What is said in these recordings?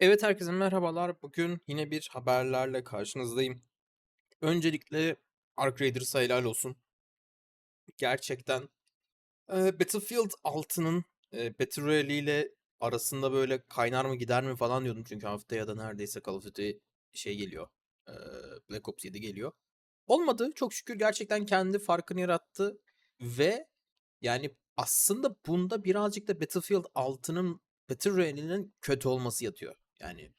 Evet, herkese merhabalar. Bugün yine bir haberlerle karşınızdayım. Öncelikle Ark Raiders'a helal olsun. Gerçekten eee, Battlefield 6'nın eee, Battle Royale ile arasında böyle kaynar mı gider mi falan diyordum. Çünkü haftaya da neredeyse Call of Duty şey geliyor. eee, Black Ops 7 geliyor. Olmadı. Çok şükür gerçekten kendi farkını yarattı ve yani aslında bunda birazcık da Battlefield 6'nın Battle Royale'inin kötü olması yatıyor. Yani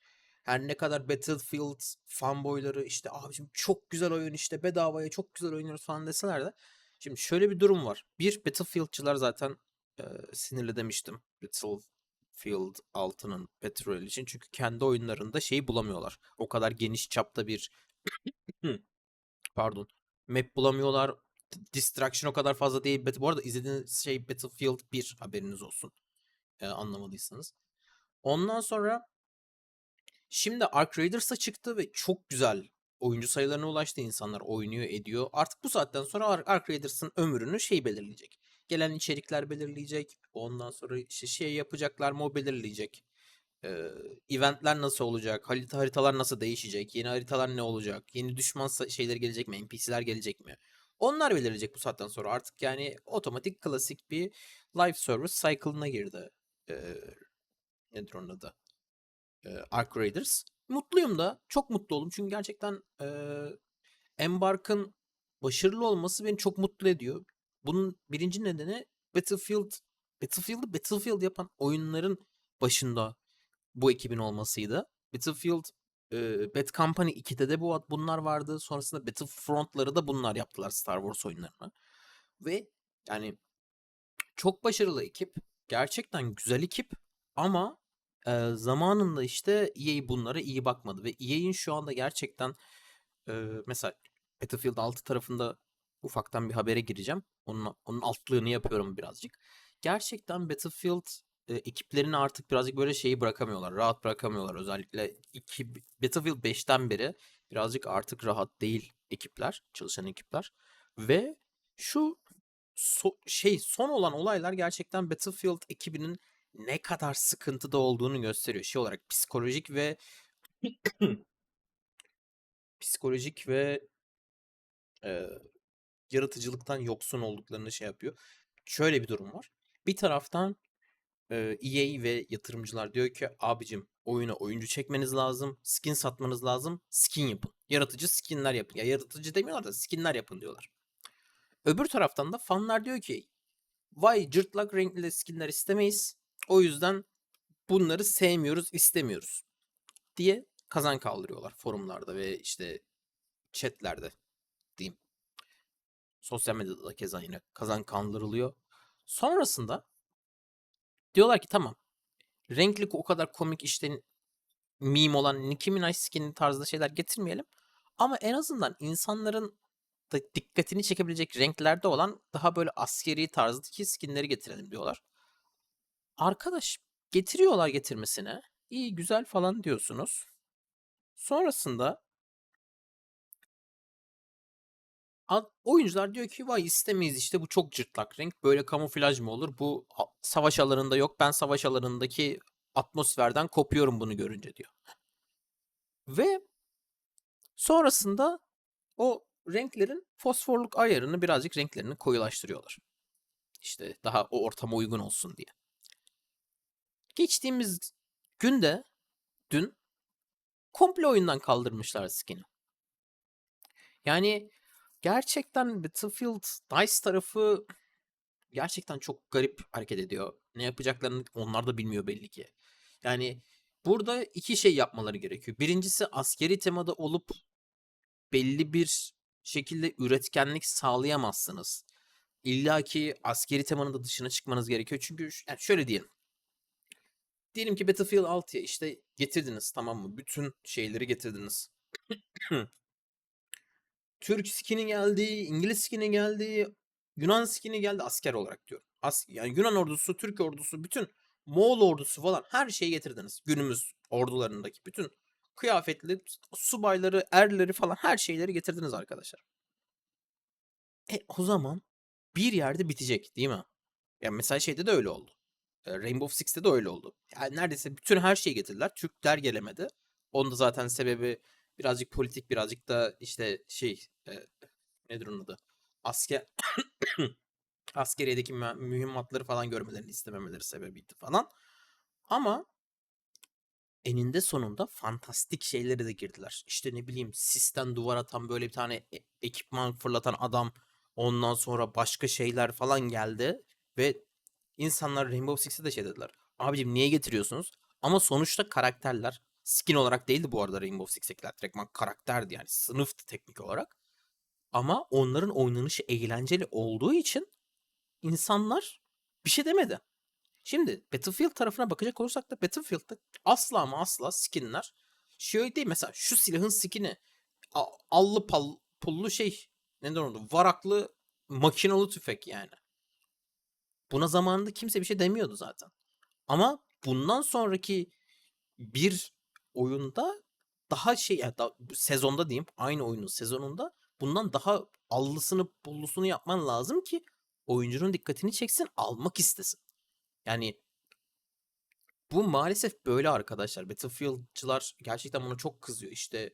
her ne kadar Battlefield fanboyları işte abicim çok güzel oyun işte bedavaya çok güzel oynuyoruz falan deseler de şimdi şöyle bir durum var. Bir Battlefield'çılar zaten e, sinirli demiştim. Battlefield 6'nın Battle Royale için. Çünkü kendi oyunlarında şeyi bulamıyorlar. O kadar geniş çapta bir pardon map bulamıyorlar. Distraction o kadar fazla değil. Bu arada izlediğiniz şey Battlefield 1 haberiniz olsun. e, anlamadıysanız. Ondan sonra Şimdi Ark Raiders'a çıktı ve çok güzel oyuncu sayılarına ulaştı. İnsanlar oynuyor, ediyor. Artık bu saatten sonra Ar- Ark Raiders'ın ömrünü şey belirleyecek. Gelen içerikler belirleyecek. Ondan sonra işte şey yapacaklar mı o belirleyecek. Ee, eventler nasıl olacak? Harita haritalar nasıl değişecek? Yeni haritalar ne olacak? Yeni düşman şeyleri gelecek mi? NPC'ler gelecek mi? Onlar belirleyecek bu saatten sonra. Artık yani otomatik klasik bir live service cycle'ına girdi. Ee, nedir onun adı? E, Ark Raiders. Mutluyum da. Çok mutlu oldum. Çünkü gerçekten e, Embark'ın başarılı olması beni çok mutlu ediyor. Bunun birinci nedeni Battlefield Battlefield'ı Battlefield yapan oyunların başında bu ekibin olmasıydı. Battlefield e, Bad Company 2'de de bu bunlar vardı. Sonrasında Battlefront'ları da bunlar yaptılar Star Wars oyunlarına. Ve yani çok başarılı ekip. Gerçekten güzel ekip ama Eee, zamanında işte EA bunlara iyi bakmadı ve EA'in şu anda gerçekten eee, mesela Battlefield 6 tarafında ufaktan bir habere gireceğim. Onun, onun altlığını yapıyorum birazcık. Gerçekten Battlefield e, ekiplerini artık birazcık böyle şeyi bırakamıyorlar. Rahat bırakamıyorlar. Özellikle iki, Battlefield 5'ten beri birazcık artık rahat değil ekipler, çalışan ekipler. Ve şu so- şey son olan olaylar gerçekten Battlefield ekibinin ne kadar sıkıntıda olduğunu gösteriyor. Şey olarak psikolojik ve psikolojik ve e, yaratıcılıktan yoksun olduklarını şey yapıyor. Şöyle bir durum var. Bir taraftan e, EA ve yatırımcılar diyor ki abicim oyuna oyuncu çekmeniz lazım, skin satmanız lazım, skin yapın. Yaratıcı skinler yapın. Ya yaratıcı demiyorlar da skinler yapın diyorlar. Öbür taraftan da fanlar diyor ki vay cırtlak renkli skinler istemeyiz. O yüzden bunları sevmiyoruz, istemiyoruz diye kazan kaldırıyorlar forumlarda ve işte chatlerde diyeyim. Sosyal medyada da keza yine kazan kaldırılıyor. Sonrasında diyorlar ki tamam renkli o kadar komik işte meme olan Nicki Minaj skin tarzda şeyler getirmeyelim. Ama en azından insanların da dikkatini çekebilecek renklerde olan daha böyle askeri tarzdaki skinleri getirelim diyorlar. Arkadaş getiriyorlar getirmesine. İyi güzel falan diyorsunuz. Sonrasında oyuncular diyor ki vay istemeyiz işte bu çok cırtlak renk. Böyle kamuflaj mı olur? Bu savaş alanında yok. Ben savaş alanındaki atmosferden kopuyorum bunu görünce diyor. Ve sonrasında o renklerin fosforluk ayarını birazcık renklerini koyulaştırıyorlar. İşte daha o ortama uygun olsun diye. Geçtiğimiz günde dün komple oyundan kaldırmışlar skin'i. Yani gerçekten Battlefield DICE tarafı gerçekten çok garip hareket ediyor. Ne yapacaklarını onlar da bilmiyor belli ki. Yani burada iki şey yapmaları gerekiyor. Birincisi askeri temada olup belli bir şekilde üretkenlik sağlayamazsınız. İlla ki askeri temanın da dışına çıkmanız gerekiyor. Çünkü yani şöyle diyelim. Diyelim ki Battlefield 6'ya işte getirdiniz tamam mı? Bütün şeyleri getirdiniz. Türk skin'i geldi, İngiliz skin'i geldi, Yunan skin'i geldi asker olarak diyorum. As yani Yunan ordusu, Türk ordusu, bütün Moğol ordusu falan her şeyi getirdiniz. Günümüz ordularındaki bütün kıyafetli subayları, erleri falan her şeyleri getirdiniz arkadaşlar. E o zaman bir yerde bitecek değil mi? Ya mesela şeyde de öyle oldu. Rainbow Six'te de öyle oldu. Yani neredeyse bütün her şeyi getirdiler. Türkler gelemedi. Onun da zaten sebebi birazcık politik, birazcık da işte şey, eee, nedir onun adı? Asker askeriyedeki mühimmatları falan görmelerini istememeleri sebebiydi falan. Ama eninde sonunda fantastik şeylere de girdiler. İşte ne bileyim sisten duvar atan böyle bir tane e ekipman fırlatan adam, ondan sonra başka şeyler falan geldi ve insanlar Rainbow Six'e de şey dediler. Abicim niye getiriyorsunuz? Ama sonuçta karakterler skin olarak değildi bu arada Rainbow Six'tekiler. Direktman karakterdi yani sınıftı teknik olarak. Ama onların oynanışı eğlenceli olduğu için insanlar bir şey demedi. Şimdi Battlefield tarafına bakacak olursak da Battlefield'da asla ama asla skinler şey değil. Mesela şu silahın skini allı pal pullu şey nedir onu varaklı makinalı tüfek yani. Buna zamanında kimse bir şey demiyordu zaten. Ama bundan sonraki bir oyunda daha şey ya da sezonda diyeyim aynı oyunun sezonunda bundan daha allısını pullusunu yapman lazım ki oyuncunun dikkatini çeksin, almak istesin. Yani bu maalesef böyle arkadaşlar. Battlefield'cılar gerçekten buna çok kızıyor. İşte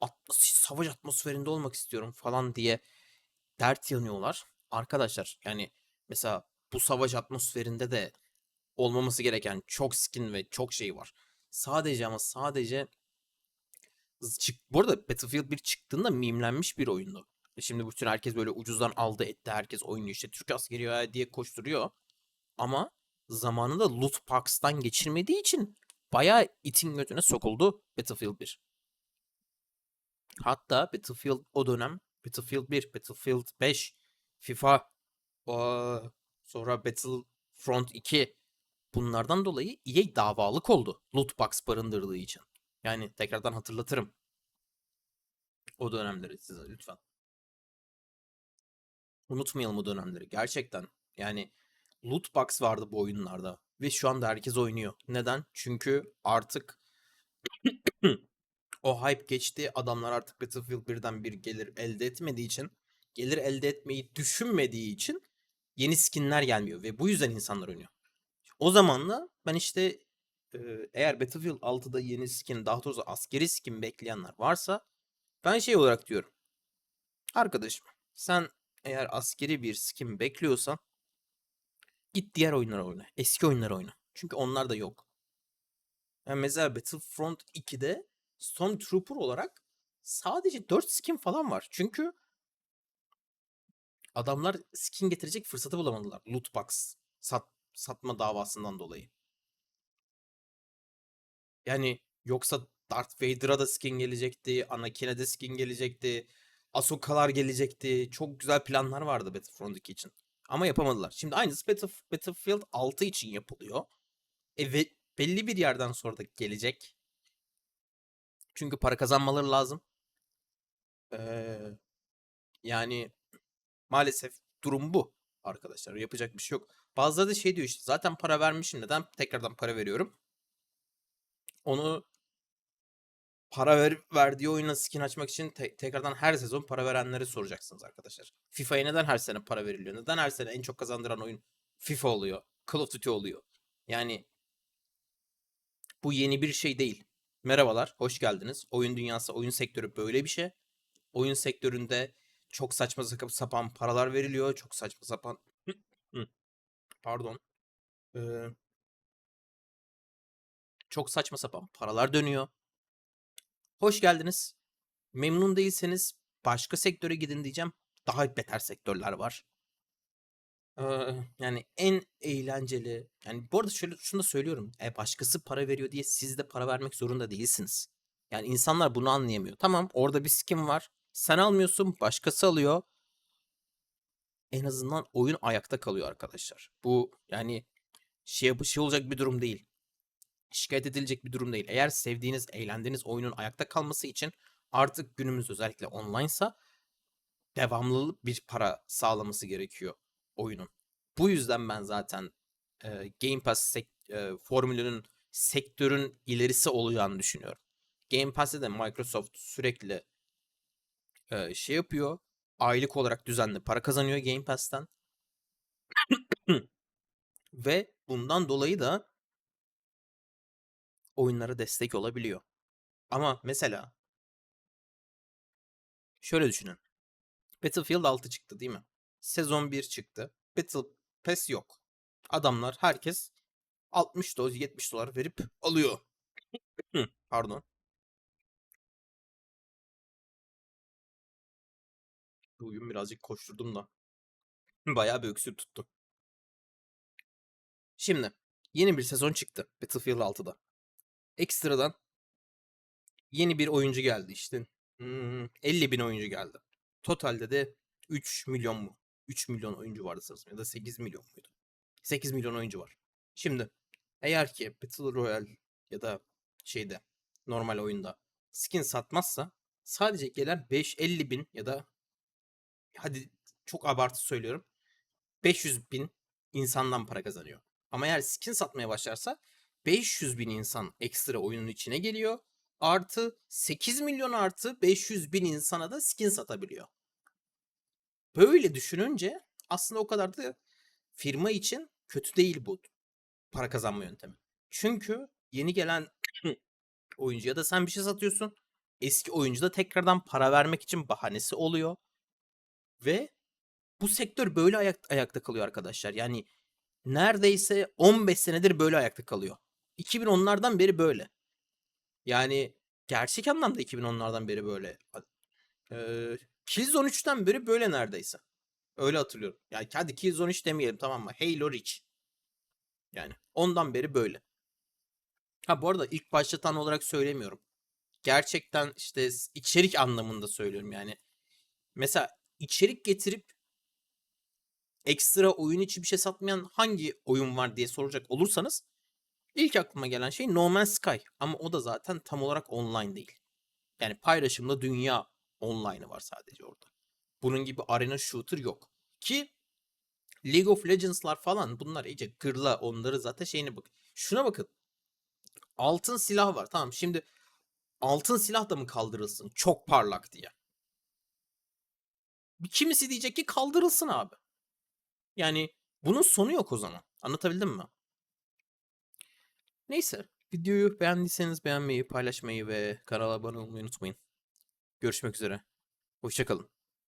at savaş atmosferinde olmak istiyorum falan diye dert yanıyorlar. Arkadaşlar yani mesela bu savaş atmosferinde de olmaması gereken çok skin ve çok şey var. Sadece ama sadece çık bu arada Battlefield 1 çıktığında mimlenmiş bir oyundu. E şimdi bütün herkes böyle ucuzdan aldı etti. Herkes oynuyor işte Türk askeri diye koşturuyor. Ama zamanında loot box'tan geçirmediği için bayağı itin götüne sokuldu Battlefield 1. Hatta Battlefield o dönem Battlefield 1, Battlefield 5, FIFA, sonra Battlefront 2 bunlardan dolayı EA davalık oldu loot box barındırdığı için. Yani tekrardan hatırlatırım. O dönemleri size lütfen. Unutmayalım o dönemleri. Gerçekten yani loot box vardı bu oyunlarda ve şu anda herkes oynuyor. Neden? Çünkü artık o hype geçti. Adamlar artık Battlefield 1'den bir gelir elde etmediği için, gelir elde etmeyi düşünmediği için yeni skinler gelmiyor ve bu yüzden insanlar oynuyor. O zaman da ben işte eğer Battlefield 6'da yeni skin, daha doğrusu askeri skin bekleyenler varsa ben şey olarak diyorum. Arkadaşım sen eğer askeri bir skin bekliyorsan git diğer oyunlara oyna. Eski oyunlara oyna. Çünkü onlar da yok. Yani mesela Battlefront 2'de Stormtrooper olarak sadece 4 skin falan var. Çünkü adamlar skin getirecek fırsatı bulamadılar. Loot box sat, satma davasından dolayı. Yani yoksa Darth Vader'a da skin gelecekti, Anakin'e de skin gelecekti, Ahsoka'lar gelecekti. Çok güzel planlar vardı Battlefront 2 için. Ama yapamadılar. Şimdi aynısı Battlef Battlefield 6 için yapılıyor. E ve belli bir yerden sonra da gelecek. Çünkü para kazanmaları lazım. Ee, yani maalesef durum bu arkadaşlar. Yapacak bir şey yok. Bazıları da şey diyor işte zaten para vermişim neden tekrardan para veriyorum? Onu para ver, verdiği oyuna skin açmak için te- tekrardan her sezon para verenleri soracaksınız arkadaşlar. FIFA'ya neden her sene para veriliyor? Neden her sene en çok kazandıran oyun FIFA oluyor? Call of Duty oluyor? Yani bu yeni bir şey değil. Merhabalar, hoş geldiniz. Oyun dünyası, oyun sektörü böyle bir şey. Oyun sektöründe çok saçma sapan paralar veriliyor. Çok saçma sapan... Pardon. Ee, çok saçma sapan paralar dönüyor. Hoş geldiniz. Memnun değilseniz başka sektöre gidin diyeceğim. Daha beter sektörler var. Ee, yani en eğlenceli. Yani bu arada şöyle şunu da söylüyorum. E, başkası para veriyor diye siz de para vermek zorunda değilsiniz. Yani insanlar bunu anlayamıyor. Tamam orada bir skin var. Sen almıyorsun başkası alıyor. En azından oyun ayakta kalıyor arkadaşlar. Bu yani şey, şey olacak bir durum değil şikayet edilecek bir durum değil. Eğer sevdiğiniz, eğlendiğiniz oyunun ayakta kalması için artık günümüz özellikle online'sa devamlı bir para sağlaması gerekiyor oyunun. Bu yüzden ben zaten e, Game Pass sek- e, formülünün sektörün ilerisi olacağını düşünüyorum. Game Pass'te de Microsoft sürekli e, şey yapıyor. Aylık olarak düzenli para kazanıyor Game Pass'ten. Ve Bundan dolayı da oyunlara destek olabiliyor. Ama mesela şöyle düşünün. Battlefield 6 çıktı değil mi? Sezon 1 çıktı. Battle Pass yok. Adamlar herkes 60 dolar 70 dolar verip alıyor. Pardon. Bugün birazcık koşturdum da. Bayağı bir öksür tuttu. Şimdi yeni bir sezon çıktı Battlefield 6'da. Ekstradan yeni bir oyuncu geldi işte. Hmm, 50 bin oyuncu geldi. Totalde de 3 milyon mu? 3 milyon oyuncu vardı sanırım ya da 8 milyon muydu? 8 milyon oyuncu var. Şimdi eğer ki Battle Royale ya da şeyde normal oyunda skin satmazsa sadece gelen 5-50 bin ya da hadi çok abartı söylüyorum 500 bin insandan para kazanıyor. Ama eğer skin satmaya başlarsa 500 bin insan ekstra oyunun içine geliyor. Artı 8 milyon artı 500 bin insana da skin satabiliyor. Böyle düşününce aslında o kadar da firma için kötü değil bu para kazanma yöntemi. Çünkü yeni gelen oyuncuya da sen bir şey satıyorsun. Eski oyuncu da tekrardan para vermek için bahanesi oluyor. Ve bu sektör böyle ayak, ayakta kalıyor arkadaşlar. Yani neredeyse 15 senedir böyle ayakta kalıyor. 2010'lardan beri böyle. Yani gerçek anlamda 2010'lardan beri böyle. Ee, Killzone 3'ten beri böyle neredeyse. Öyle hatırlıyorum. Yani hadi 3 demeyelim tamam mı? Halo Reach. Yani ondan beri böyle. Ha bu arada ilk başlatan olarak söylemiyorum. Gerçekten işte içerik anlamında söylüyorum yani. Mesela içerik getirip ekstra oyun içi bir şey satmayan hangi oyun var diye soracak olursanız ilk aklıma gelen şey No Man's Sky ama o da zaten tam olarak online değil. Yani paylaşımda dünya online'ı var sadece orada. Bunun gibi arena shooter yok. Ki League of Legends'lar falan bunlar iyice gırla onları zaten şeyine bak. Şuna bakın. Altın silah var. Tamam şimdi altın silah da mı kaldırılsın? Çok parlak diye. Kimisi diyecek ki kaldırılsın abi. Yani bunun sonu yok o zaman. Anlatabildim mi? Neyse. Videoyu beğendiyseniz beğenmeyi, paylaşmayı ve kanala abone olmayı unutmayın. Görüşmek üzere. Hoşçakalın.